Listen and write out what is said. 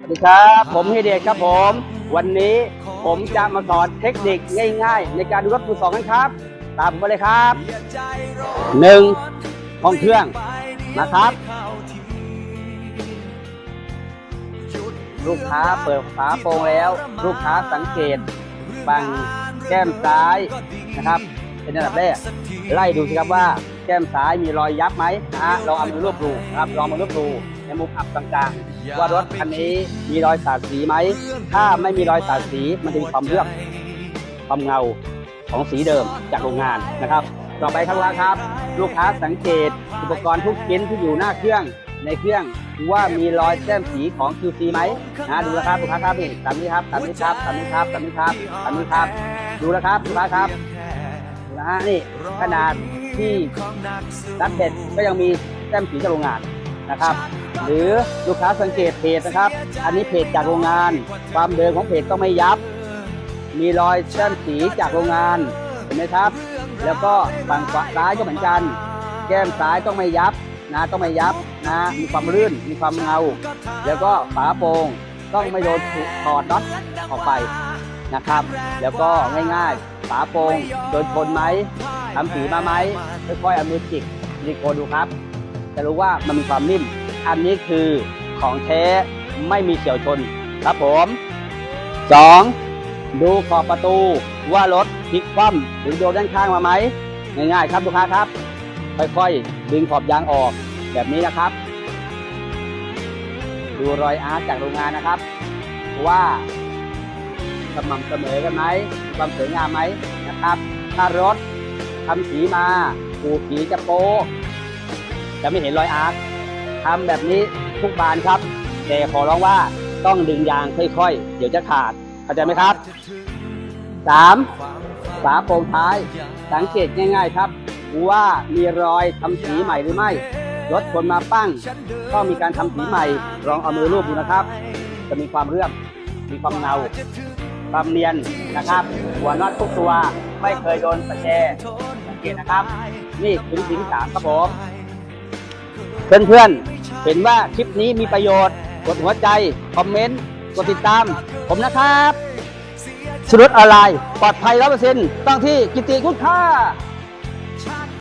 สวัสดีครับ ผมเฮเดชครับผม วันนี้ผมจะมาสอนเทคนิคง่ายๆ ในการดูรถมือสองกันครับ ตามผมมาเลยครับหนึ่งห้องเครื่องนะครับ ลูกค้าเปิดฝาโปรงแล้ว ลูกค้าสังเกตบังแก้มซ้ายนะครับ เป็นอันดับแรกไล่ดูสิครับว่า แก้มซ้ายมีรอยยับไหมนะฮะลองเอามือรูปดูนะครับลองมารูปดูในมุมอับต่างๆว่ารถคันนี้มีรอยสาดสีไหมถ้าไม่มีรอยสาดสีมันจะมีความเลือกความเงาของสีเดิมจากโรงงานนะครับ ต่อไปครับลูกค้าครับ ลูกค้าสังเกตอุปกรณ์ทุกชิ้นที่อยู่หน้าเครื่องในเครื่องว่ามีรอยแต้มสีของ QC ไหมนะดูนะครับลูกค้าครับนี่ตามนี้ครับตามนี้ครับตามนี้ครับตามนี้ครับตามนี้ครับ ดูนะครับลูกค้าครับ นะฮะนี่ขนาดที่รัดเด็ดก็ยังมีแต้มสีจากโรงงานนะครับ หรือลูกค้าสังเกตเพจนะครับ อันนี้เพจจากโรงงาน ความเดิมของเพจต้องไม่ยับ มีรอยแต้มสีจากโรงงานเห็นไหมครับ แล้วก็ฝั่งขวาซ้ายก็เหมือนกัน แก้มซ้ายต้องไม่ยับนะต้องไม่ยับนะมีความลื่นมีความเงา แล้วก็ฝาโปร่งต้องไม่โดนถูกถอดน็อตออกไปนะครับ แล้วก็ง่ายๆ ฝาโปร่งโดนชนไหมทำสีมาไหมค่อยๆเอามือจิกดีโกดูครับ จะรู้ว่ามันมีความนิ่ม อันนี้คือของแท้ไม่มีเฉียวชนครับผม 2. ดูขอบประตูว่ารถพลิกคว่ำหรือโยนด้านข้างมาไหมง่ายๆครับลูกค้าครับ ค่อยๆ ดึงขอบยางออกแบบนี้นะครับ ดูรอยอาร์ตจากโรงงานนะครับ ว่า สม่ำเสมอกันไหมมีความสวยงามไหมนะครับ ถ้ารถทำสีมาปูสีจะโป๊จะไม่เห็นรอยอาร์ตทำแบบนี้ทุกบานครับ แต่ขอร้องว่าต้องดึงยางค่อยๆ เดี๋ยวจะขาดเข้าใจไหมครับ 3. ฝาโปร่งท้าย สังเกตง่าย ๆ ครับว่ามีรอยทำสีใหม่หรือไม่รถชนมาปั้ง ก็มีการทำสีใหม่ลองเอามือรูปดูนะครับ จะมีความเรื่อมมีความเงา ความเนียนนะครับ หัวน็อตทุกตัวไม่เคยโดนประแจสังเกตนะครับ นี่คือวิงสามครับผมเพื่อนๆ เห็นว่าคลิปนี้มีประโยชน์ กดหัวใจ คอมเมนต์ กดติดตาม ผมนะครับสรุปออนไลน์ปลอดภัยร้อเปอร์เซ็นต์ต้องที่กิติคุณค่า